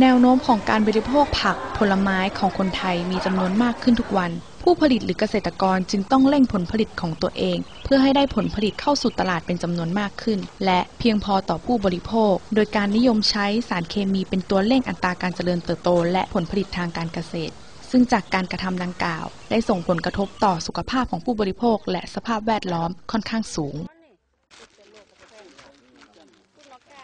แนวโน้มของการบริโภคผักผลไม้ของคนไทยมีจำนวนมากขึ้นทุกวัน ผู้ผลิตหรือเกษตรกรจึงต้องเร่งผลผลิตของตัวเอง เพื่อให้ได้ผลผลิตเข้าสู่ตลาดเป็นจำนวนมากขึ้น และเพียงพอต่อผู้บริโภค โดยการนิยมใช้สารเคมีเป็นตัวเร่งอัตราการเจริญเติบโต และผลผลิตทางการเกษตร ซึ่งจากการกระทำดังกล่าว ได้ส่งผลกระทบต่อสุขภาพของผู้บริโภค และสภาพแวดล้อมค่อนข้างสูง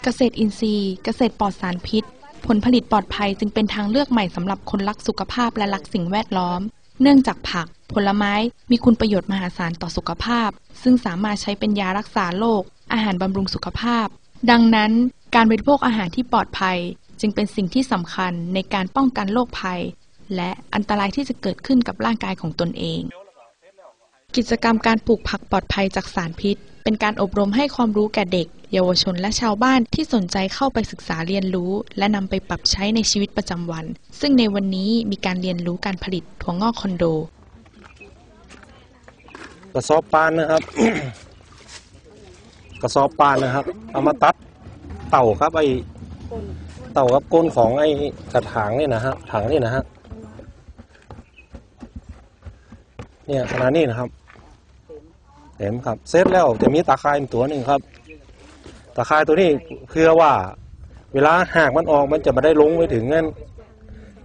เกษตรอินทรีย์ เกษตรปลอดสารพิษ ผลผลิตปลอดภัยจึงเป็นทางเลือกใหม่สำหรับคนรักสุขภาพและรักสิ่งแวดล้อม เนื่องจากผัก ผลไม้มีคุณประโยชน์มหาศาลต่อสุขภาพ ซึ่งสามารถใช้เป็นยารักษาโรคอาหารบำรุงสุขภาพ ดังนั้น การบริโภคอาหารที่ปลอดภัย จึงเป็นสิ่งที่สำคัญในการป้องกันโรคภัย และอันตรายที่จะเกิดขึ้นกับร่างกายของตนเอง กิจกรรมการปลูกผักปลอดภัยจากสารพิษ เป็นการอบรมให้ความรู้แก่เด็ก เยาวชนและชาวบ้านที่สนใจเข้าไปศึกษาเรียนรู้ และนำไปปรับใช้ในชีวิตประจำวัน ซึ่งในวันนี้มีการเรียนรู้การผลิตถั่วงอกคอนโด กระสอบปานนะครับ กระสอบปานนะครับเอามาตัดเต่าครับไอเต่ากับก้นของไอกระถางนี่นะฮะถังนี่นะฮะเนี่ยขนาดนี้นะครับ เห็นครับ เสร็จแล้วจะมีตาข่ายอีกตัวหนึ่งครับ ตาข่ายตัวนี้เพื่อว่า เวลาหากมันออกมันจะไม่ได้ลงไปถึงเงิน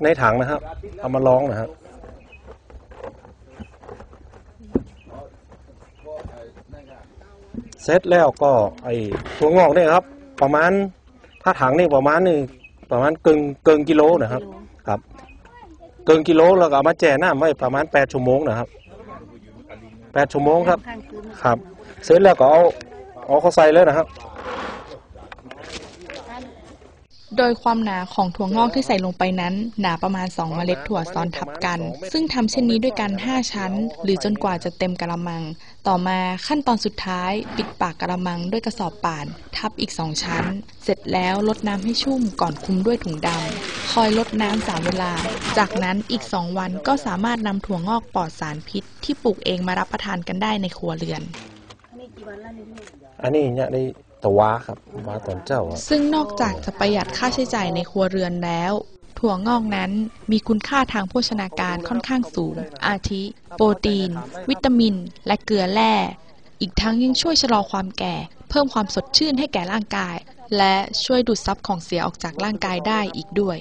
ในถังนะครับ เอามาลองนะครับเสร็จแล้วก็ไอ้ถั่วงอกเนี่ยครับ ประมาณถ้าถังนี่ประมาณนี่ประมาณเกินเกินกิโลนะครับ ครับ เกินกิโลแล้วก็เอามาแจ่น้ำไว้ประมาณแปดชั่วโมงนะครับ แปดชั่วโมงครับ ครับ เสร็จแล้วก็เอาเอาเข้าใส่เลยนะครับ โดยความหนาของถั่วงอกที่ใส่ลงไปนั้น หนาประมาณ 2 เมล็ดถั่วซ้อนทับกัน ซึ่งทำเช่นนี้ด้วยกัน 5 ชั้น หรือจนกว่าจะเต็มกระมัง ต่อมาขั้นตอนสุดท้าย ปิดปากกระมังด้วยกระสอบป่าน ทับอีก 2 ชั้น เสร็จแล้วลดน้ำให้ชุ่มก่อนคลุมด้วยถุงดำคอยลดน้ำสามเวลา จากนั้นอีก 2 วันก็สามารถนำถั่วงอกปลอดสารพิษ ที่ปลูกเองมารับประทานกันได้ในครัวเรือนอันนี้เนี่ยได้ ตะวาครับวาตอนเจ้าอะซึ่งนอกจากจะประหยัดค่าใช้จ่ายในครัวเรือนแล้ว ถั่วงอกนั้นมีคุณค่าทางโภชนาการค่อนข้างสูง อาทิ โปรตีน วิตามิน และเกลือแร่ อีกทั้งยังช่วยชะลอความแก่ เพิ่มความสดชื่นให้แก่ร่างกาย และช่วยดูดซับของเสียออกจากร่างกายได้อีกด้วย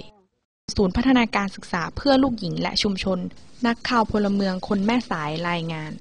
ศูนย์พัฒนาการศึกษาเพื่อลูกหญิงและชุมชน นักข่าวพลเมืองคนแม่สายรายงาน